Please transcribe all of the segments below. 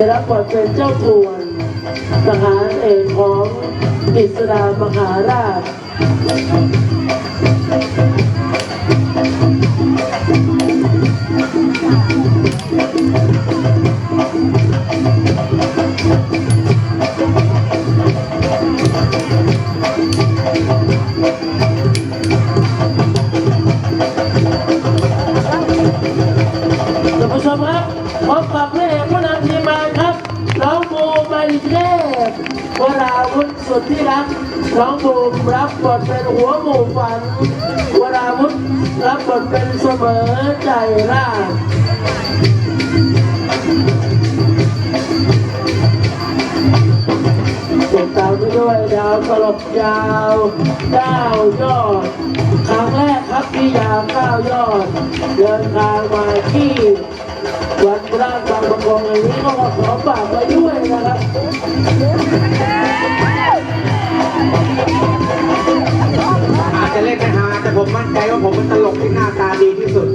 ได้รับบทเป็นเจ้าทวนทหารเอกของกิษดามหาราชท่านผู้ชมครับพบกับพร สุดที่รักน้องบูมรับบทเป็นหัวหมูฝันวราวุฒิรับบทเป็นเสมอใจราชติดตามด้วยดาวตลกยาวเก้ายอด ครั้งแรกครับที่ยาวก้ายอด เดินทางมาที่วัดราชบางประกงอันนี้ก็ขอฝากไว้ด้วยนะครับ อาจจะเล่นไม่ฮาแต่ผมมั่นใจว่าผมเป็นตลกที่หน้าตาดีที่สุด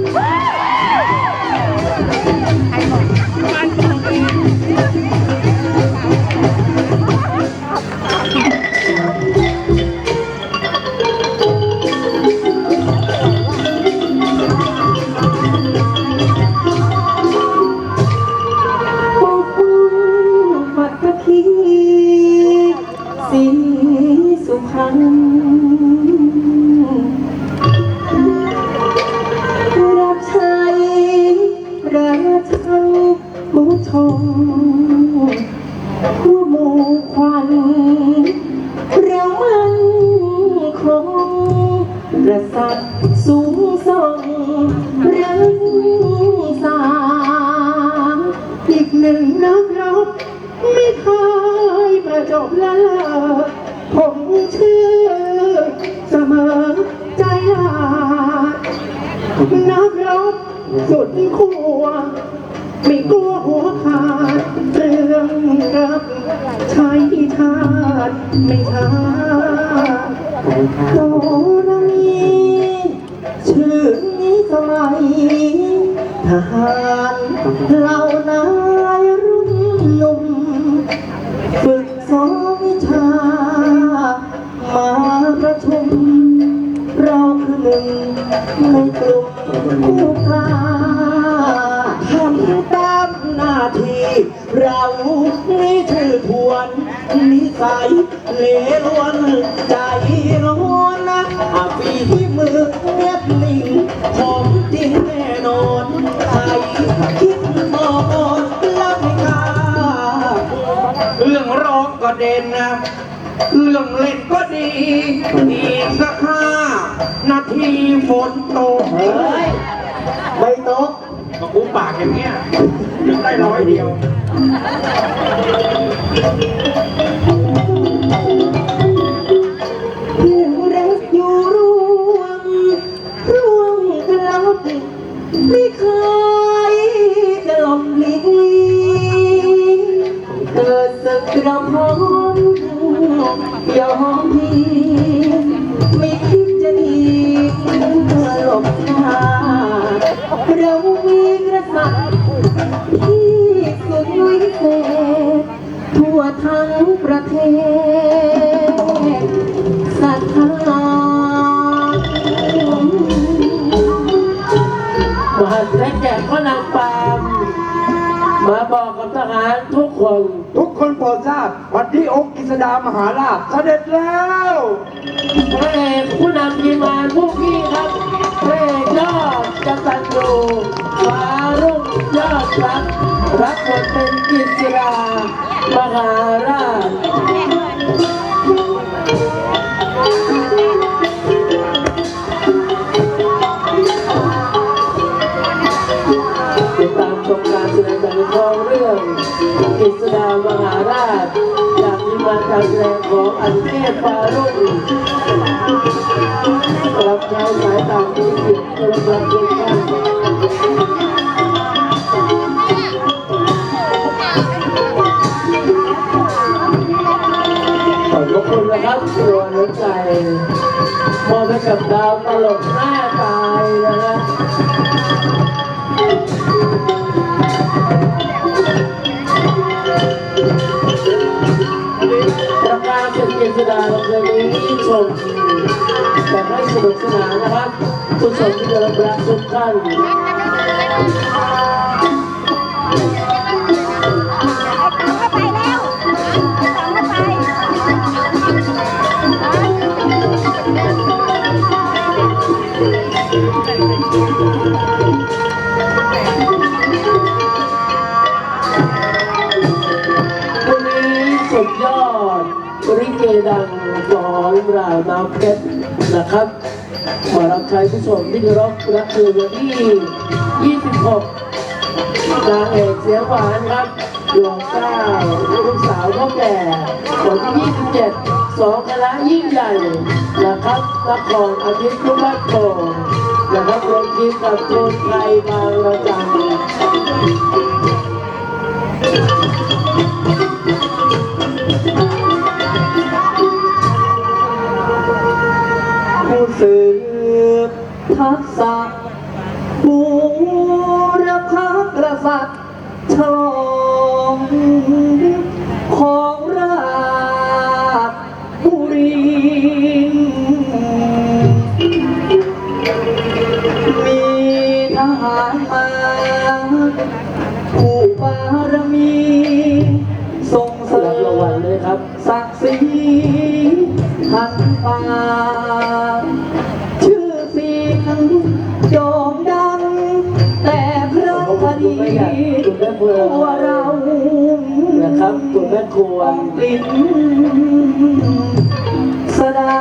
รรณรับใช้ราชันมุทงผู้หมู่ควันเรามันคงกษัตร์สูงส่งรังสาอีกหนึ่งนักรบไม่เคยประจบละเลอ สุดขั้วไม่กลัวหัวขาดเรื่องรับใช้ชาติไม่ช้าโตระมีชื่อนี้สมัยทหารเหล่านายรุ่นหนุ่มฝึกซ้อมวิชา มาประชุมเราคือหนึ่งในกลุ่ม ผู้กล้าทำตามหน้าที่ เรานี่ชื่อทวน นิสัยเลรวนใจร้อนนะอาปีที่มือเงียบนิ่งของจริงแน่นอนใครคิดบอกก่อนรับไม่กล้าเรื่องร้องก็เด่นนะ เรื่องเล่นก็ดี อีกสักห้านาทีฝนตกเฮ้ยไม่ตกก็กูปากอย่างเงี้ยยังได้ร้อยเดียวอยู่รักอยู่ร่วมร่วมกันลบไม่เคยจะหลบหลีกเกิดศึกกระพร ยอมพี่ไม่คิดจะหนีหลบหน้าเรามีกษัตริที่สุดวิเศษทั่วทั้งประเทศศรัทธามหาดและแก่ก็นำปามมาบอกกับทหารทุกคน ทุกคนโปรดทราบวันที่องค์กิ ษดามหาราชเสด็จแล้วพระเอกผู้นำทีมงานผู้พี่ครับพระเอกยอดกตัญญูฟ้ารุ่งยอดรักรับบทเป็นกิจรา มหาราช การแสดงของอันเทพฟ้ารุ่งรับใช้สายตาที่ผิดกำลังทุกท่านขอบคุณนะครับตัวน้ำใจมอบให้กับดาวตลกหน้าตายนะฮะ เราเคยนี้ชมแต่ให้สนุกสนานนะครับผู้ชมที่ได้รับรักทุกท่าน นะครับ มารับใช้ผู้ชมที่เคารพและคือวันที่ 26นางเอกเสียงหวานครับดวงเก้าลูกสาวพ่อแก่วันที่ 27 สองคณะยิ่งใหญ่นะครับนครอาทิตย์ลูกบ้านโป่งนะครับรวมทีมกับโจนไทยบางระจัน สืบทักษะบูรพกษัตริย์ฉลองของราชบุรีมีทหารมาผู้บารมี ควกลิ่นสดา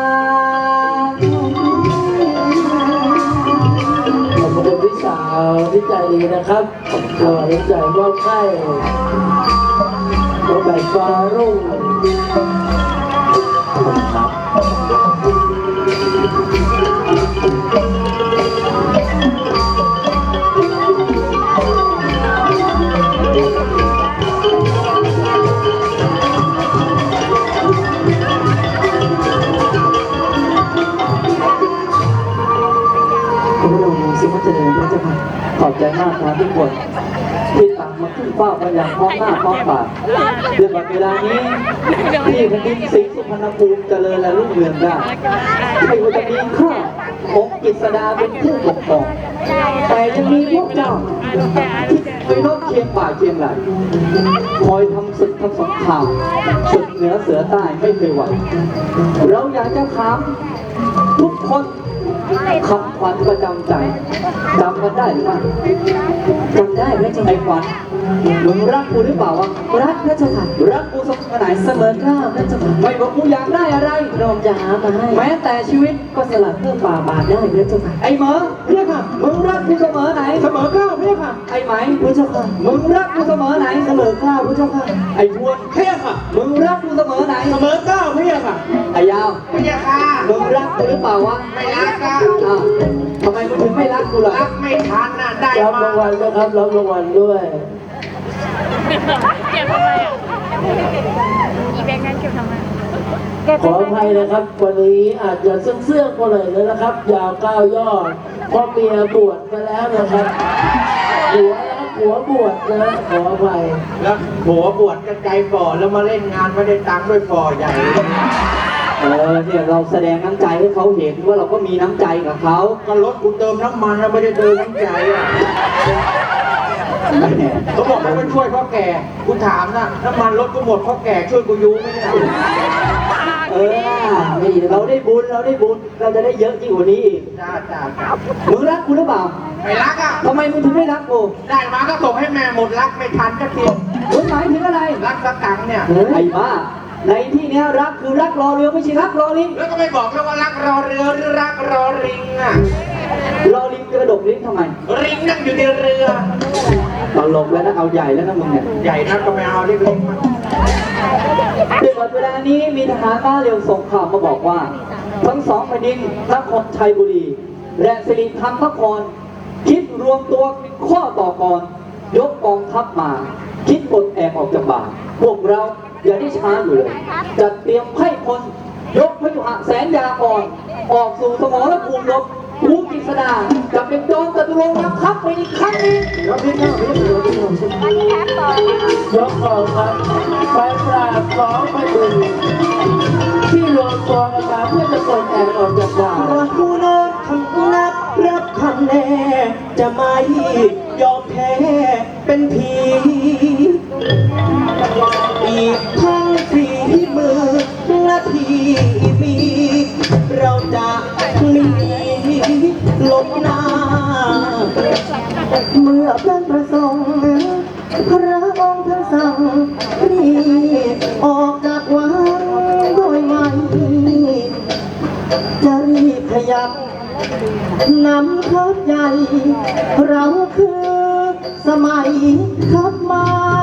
ขอบคุณพี่สาวที่ใจดีนะครับขอให้ใจมอบให้น้อแบบฟ้ารุ่งครับ มากครับทุกคนที่ต่างมาขึ้นเฝ้ากันอย่างพร้อมหน้าพร้อมตาเรื่องแบบเวลานี้ที่แผ่นดินสิงห์สุพรรณภูมิเจริญและรุ่งเรืองได้ใช่ว่าจะมีข้าองค์กิษดาเป็นผู้ปกครองแต่ยังมีพวกเจ้าที่ไปรบเคียงป่าเคียงไหลคอยทำศึกทำสงครามศึกเหนือเสือใต้ไม่เคยหวั่นเราอยากจะถามทุกคน คำขวัญประจำใจจำกันได้หรือเปล่าจำได้ไหมเจ้าไอ้ขวัญมึงรักกูหรือเปล่าวะรักนะเจ้าค่ะรักกูสัก อไหนเสมอข้าวนะเจ้าค่ะไม่ว่ากูอยากได้อะไรรอมจะหามาให้แม้แต่ชีวิตก็สละเพื่อป่าบาทได้นะเจ้าค่ะไอ้เหมอเพี่ยค่ะมึงรักกูเสมอไหนเสมอข้าวเพี่ยค่ะไอ้ไหมพุทธเจ้าค่ะมึงรักกูเสมอไหนเสมอข้าวพุทธเจ้าค่ะไอ้ทวนเพี่ยค่ะมึงรักกูเสมอไหนเสมอข้าวเพี่ยค่ะไอ้ยาวไม่ใช่ค่ะมึงรักกูหรือเปล่าวะไม่รักค่ะอ้าวทำไมมึงถึงไม่รักกูล่ะรักไม่ทันน่ะได้รับมารางวัลนะครับรับรางวัลด้วยเก็บทำไมอะ อีแบงค์นั้นเก็บทำไมเก็บขออภัยนะครับ วันนี้อาจจะเสื่องๆก็เลยนะครับ ยาวเก้ายอดเพราะเมียบวชมาแล้วนะครับหัวนะครับหัวบวชนะขออภัยแล้วหัวบวชกันใจฝ่อแล้วมาเล่นงานไม่ได้ตังค์ด้วยฝ่อใหญ่เออเนี่ยเราแสดงน้ำใจให้เขาเห็นว่าเราก็มีน้ำใจกับเขาก็รถกูเติมน้ำมันแล้วไม่ได้เติมน้ำใจอะแหม เขาบอกให้มาช่วยพ่อแก่กูถามนะน้ำมันรถกูหมดพ่อแก่ช่วยกูยูไหมเนี่ยเออไม่ดีเราได้บุญเราได้บุญเราจะได้เยอะยิ่งกว่านี้อีกจ้าจ้าจ้ามึงรักกูหรือเปล่าไม่รักอะทำไมมึงถึงไม่รักกูได้มาก็ส่งให้แม่หมดรักไม่ทันก็ทีมึงหมายถึงอะไร รักสตังค์เนี่ยไอ้บ้า ในที่เนี้ยรักคือรักรอเรือไม่ใช่รักรอลิงแล้วก็ไม่บอกแล้วว่ารักรอเรือหรือรักรอริงอะรอลิงกระดกลิ้นทำไม ริงนั่งอยู่ในเรือตลกแล้วนะเอาใหญ่แล้วนะมึงเนี่ยใหญ่นักก็ไม่เอาเล็กๆมาดึกเวลานี้มีทหารม้าเร็วส่งข่าวมาบอกว่า ทั้งสองแผ่นดินนครชัยบุรีและสิริธรรมนคร คิดรวมตัวข้อต่อกรยกกองทัพมา คิดปลดแอกออกจากบ่าพวกเรา อย่าได้ช้าเลย จัดเตรียมให้คนยกพยุหะแสนยากรอน ออกสู่สมรภูมิรบหูมิกิษดาจะเป็นโจรจตุรงค์บังคับไปอีกครั้งหนึงแล้วพี่น้องพี่น้องพี่น้องอันนี้แถมต่อยกของครับไปปราบสองพยุงที่รวมตัวกันมาเพื่อจะปลดแอกออกจากด่าน ว่าผู้นอนคำนับรับคำแน่ จะไม่ยอมแพ้เป็นผี ทั้งฝีมือนาทีมี เราจะมีลบหน้า เมื่อพระประสงค์พระองค์ท่านสั่งรีบออกจากวังโดยไม่จะรีบขยับนำทัพใหญ่ เราคือสมัยขับมา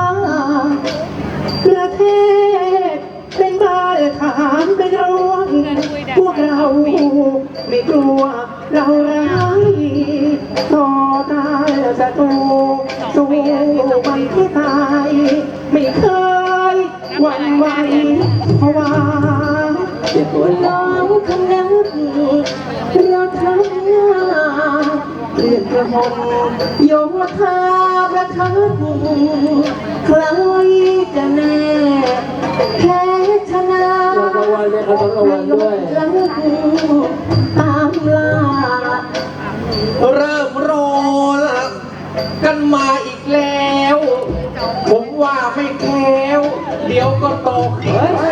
ไม่กลัวเราร้ายต่อตายศัตรูสู้มันที่ตาย ไม่เคยหวั่นไหวเพราะว่าเจ็บปวดน้องคำนับเราทำงานเพื่อนกระหนโยธาประทับใครจะแน่แพ้ ชนะรางวัลเนี่ยเขาต้องรางวัลด้วยตามล่าเริ่มโรลกันมาอีกแล้ว ผมว่าไม่แค้ว เดี๋ยวก็ตกเฮ้ย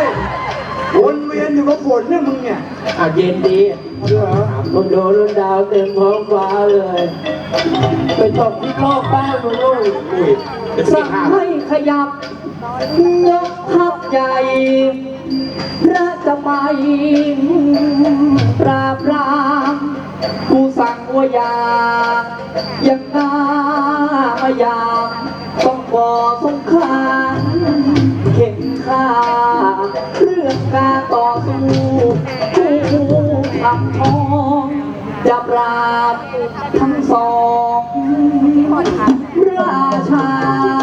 ฝนเนี่ยมึงเนี่ยอะเย็นดีมันโดนดาวเต็มท้องฟ้าเลย ไปตกที่โลกบ้านมึงลูกอุ้ยจะสั่สี่งห้าให้ขยับยกทัพใหญ่พระจะไม่ปราบปรามกูสั่งว่าอย่าอย่างหน้ามายามต้องก่อสงครามเข็นฆ่า เรื่องการต่อสู้ผู้ทำท้องจะปราบทั้งสองราชา